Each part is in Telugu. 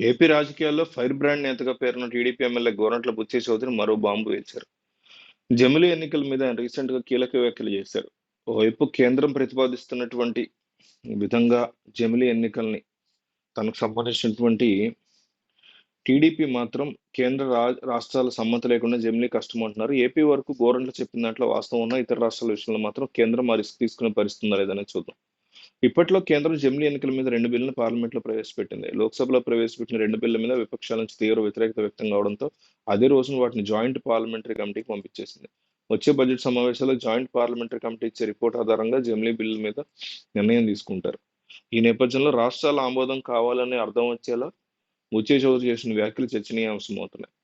ఏపీ రాజకీయాల్లో ఫైర్ బ్రాండ్ నేతగా పేరున్న టీడీపీ ఎమ్మెల్యే గోరంట్ల బుచ్చి చౌదరి మరో బాంబు వేశారు. జమిలి ఎన్నికల మీద ఆయన రీసెంట్గా కీలక వ్యాఖ్యలు చేశారు. ఓవైపు కేంద్రం ప్రతిపాదిస్తున్నటువంటి విధంగా జమిలి ఎన్నికల్ని తనకు సంబంధించినటువంటి టీడీపీ మాత్రం కేంద్ర రా- రాష్ట్రాల సమ్మతి లేకుండా జమిలీ కష్టం అంటున్నారు ఏపీ వరకు గోరంట్ల చెప్పిన దాంట్లో వాస్తవం ఉన్న ఇతర రాష్ట్రాల విషయంలో మాత్రం కేంద్రం ఆ రిస్క్ తీసుకునే పరిస్థితుందా లేదనే చూద్దాం. ఇప్పట్లో కేంద్రం జమిలీ ఎన్నికల మీద రెండు బిల్లును పార్లమెంట్లో ప్రవేశపెట్టింది. లోక్సభలో ప్రవేశపెట్టిన రెండు బిల్లుల మీద విపక్షాల నుంచి తీవ్ర వ్యతిరేకత వ్యక్తం కావడంతో అదే రోజున వాటిని జాయింట్ పార్లమెంటరీ కమిటీకి పంపించేసింది. వచ్చే బడ్జెట్ సమావేశాల్లో జాయింట్ పార్లమెంటరీ కమిటీ ఇచ్చే రిపోర్ట్ ఆధారంగా జమిలీ బిల్లు మీద నిర్ణయం తీసుకుంటారు. ఈ నేపథ్యంలో రాష్ట్రాల ఆమోదం కావాలని అర్థం వచ్చేలా ముచ్చే చౌదరి చేసిన వ్యాఖ్యలు చర్చనీయాంశం అవుతున్నాయి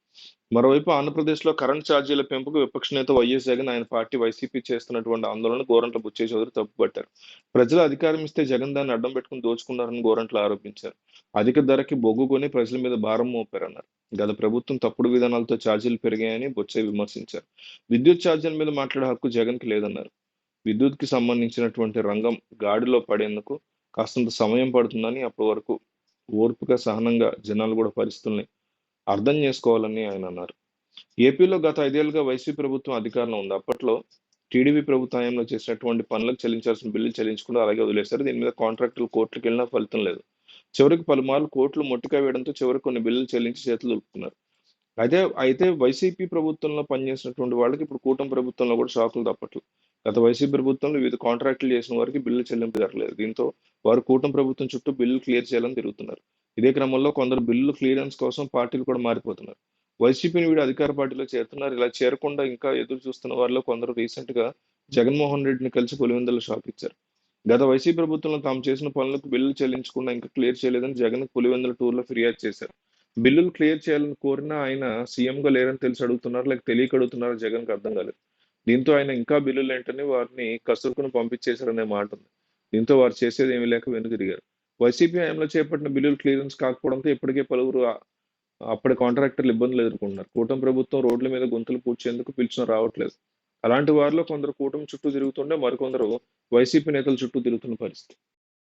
మరోవైపు ఆంధ్రప్రదేశ్లో కరెంట్ ఛార్జీల పెంపుకు విపక్ష నేత వైఎస్ జగన్ ఆయన పార్టీ వైసీపీ చేస్తున్నటువంటి ఆందోళన గోరంట్ల బుచ్చే చౌదరి తప్పుపట్టారు. ప్రజలు అధికారం ఇస్తే జగన్ దాన్ని అడ్డం పెట్టుకుని దోచుకున్నారని గోరంట్ల ఆరోపించారు. అధిక ధరకి బొగ్గు కొని ప్రజల మీద భారం మోపారన్నారు. గత ప్రభుత్వం తప్పుడు విధానాలతో ఛార్జీలు పెరిగాయని బొచ్చే విమర్శించారు. విద్యుత్ ఛార్జీల మీద మాట్లాడే హక్కు జగన్కి లేదన్నారు. విద్యుత్కి సంబంధించినటువంటి రంగం గాడిలో పడేందుకు కాస్తంత సమయం పడుతుందని అప్పటి వరకు ఓర్పుగా సహనంగా జనాలు కూడా పరిస్థితుల్ని అర్థం చేసుకోవాలని ఆయన అన్నారు. ఏపీలో గత ఐదేళ్ళుగా వైసీపీ ప్రభుత్వం అధికారంలో ఉంది. అప్పట్లో టీడీపీ ప్రభుత్వంలో చేసినటువంటి పనులకు చెల్లించాల్సిన బిల్లు చెల్లించకుండా అలాగే వదిలేశారు. దీని మీద కాంట్రాక్టులు కోర్టులకు వెళ్ళినా ఫలితం లేదు. చివరికి పలుమార్లు కోర్టులు మొట్టిగా వేయడంతో చివరికి కొన్ని బిల్లులు చెల్లించి చేతులు దులుపుతున్నారు అయితే అయితే వైసీపీ ప్రభుత్వంలో పనిచేసినటువంటి వాళ్ళకి ఇప్పుడు కూటమి ప్రభుత్వంలో కూడా షాకులు తప్పట్లు. గత వైసీపీ ప్రభుత్వంలో వివిధ కాంట్రాక్టులు చేసిన వారికి బిల్లు చెల్లింపు జరగలేదు. దీంతో వారు కూటమి ప్రభుత్వం చుట్టూ బిల్లు క్లియర్ చేయాలని తిరుగుతున్నారు. ఇదే క్రమంలో కొందరు బిల్లు క్లియరెన్స్ కోసం పార్టీలు కూడా మారిపోతున్నారు. వైసీపీని వీడు అధికార పార్టీలో చేరుతున్నారు. ఇలా చేరకుండా ఇంకా ఎదురు చూస్తున్న వారిలో కొందరు రీసెంట్గా జగన్మోహన్ రెడ్డిని కలిసి పులివెందులు షాక్ ఇచ్చారు. గత వైసీపీ ప్రభుత్వంలో తాము చేసిన పనులకు బిల్లులు చెల్లించకుండా ఇంకా క్లియర్ చేయలేదని జగన్ పులివెందుల టూర్లో ఫిర్యాదు చేశారు. బిల్లులు క్లియర్ చేయాలని కోరినా ఆయన సీఎం గా లేరని తెలిసి అడుగుతున్నారు? లేక తెలియక అడుగుతున్నారు? జగన్కి అర్థం కాలేదు. దీంతో ఆయన ఇంకా బిల్లులు ఏంటని వారిని కసురుకుని పంపించేశారనే మాట ఉంది దీంతో వారు చేసేది ఏమీ లేక వెనుక తిరిగారు వైసీపీ హయాంలో చేపట్టిన బిల్లులు క్లియరెన్స్ కాకపోవడంతో ఇప్పటికే పలువురు అప్పటి కాంట్రాక్టర్లు ఇబ్బందులు ఎదుర్కొంటున్నారు. కూటమి ప్రభుత్వం రోడ్ల మీద గొంతులు పూడ్చేందుకు పిలిచిన రావట్లేదు. అలాంటి వారిలో కొందరు కూటమి చుట్టూ తిరుగుతుంటే మరికొందరు వైసీపీ నేతల చుట్టూ తిరుగుతున్న పరిస్థితి.